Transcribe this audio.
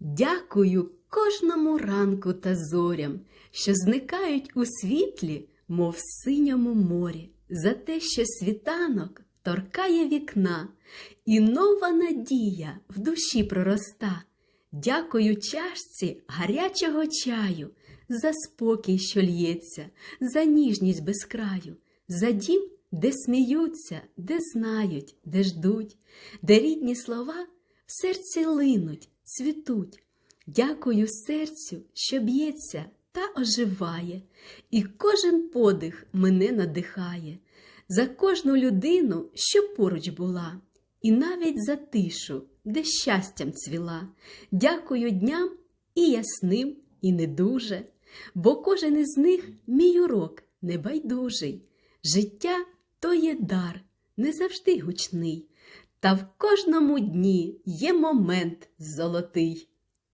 Дякую кожному ранку та зорям, що зникають у світлі, мов в синьому морі, за те, що світанок торкає вікна, і нова надія в душі пророста. Дякую чашці гарячого чаю, за спокій, що лється, за ніжність без краю, за дім, де сміються, де знають, де ждуть, де рідні слова в серці линуть, цвітуть. Дякую серцю, що б'ється та оживає, і кожен подих мене надихає, за кожну людину, що поруч була, і навіть за тишу, де щастям цвіла. Дякую дням і ясним, і не дуже, бо кожен із них мій урок небайдужий. Життя то є дар, не завжди гучний, та в кожному дні є момент золотий.